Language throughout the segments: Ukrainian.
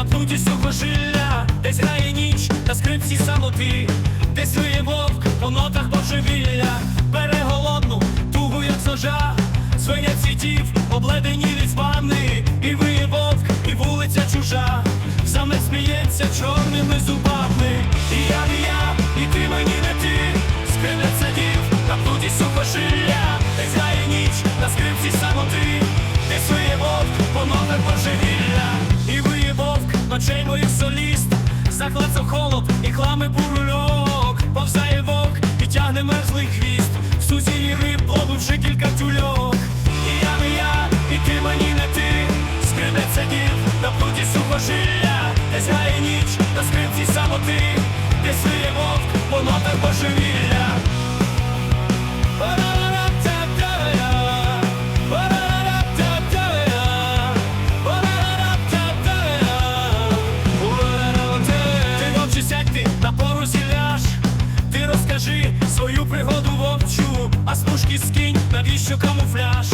Напнуті сухожилля, десь грає ніч, на скрипці самоті, десь виє вовк, по нотах божевілля, Бере голодну, тугу як ножа свиня цвітів, обледені від і виє вовк, і вулиця чужа, саме сміється чорними зубами. І я не я, і ти мені не ти, скриляться дів, на плуті сухошилля, грає ніч, на скрипці самоти, десь виє вовк, по нотах божевілля, і виє вовк, ночей моїх соліст, заклацав холод самоти, десь виє вовк, по нотах божевілля. Ти вовче сядь ти на порозі ляж Ти розкажи свою пригоду вовчу А смужки скинь, навіщо камуфляж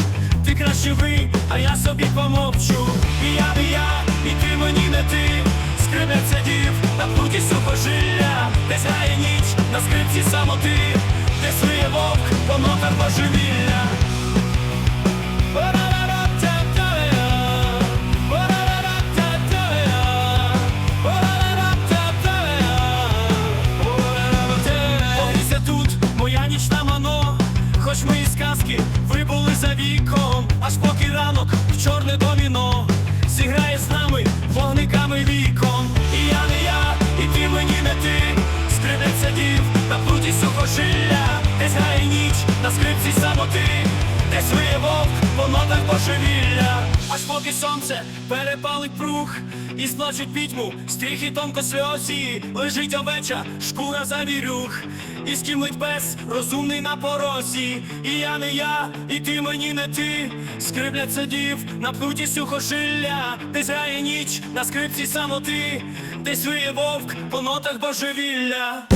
Ти краще ви, а я собі помовчу І я не я, і ти мені не ти Скринеться дів на плуті сухожилля Десь грає ніч на скрипці самоти Десь виє вовк по нотах божевілля. Повіся тут, моя нічна мано, хоч мої сказки вибули за віком, аж поки ранок в чорне доміно плуті сухожилля, десь грає ніч на скрипці самоти, десь виє вовк по нотах божевілля, аж поки сонце перепалить прух і сплачуть пітьму, стріхи тонко сльозі, лежить овеча, шкура за вірюх, і скімлить пес, розумний на порозі. І я не я, і ти мені не ти, скрипляться дів на плуті сухошилля, десь грає ніч на скрипці самоти, десь виє вовк по нотах божевілля.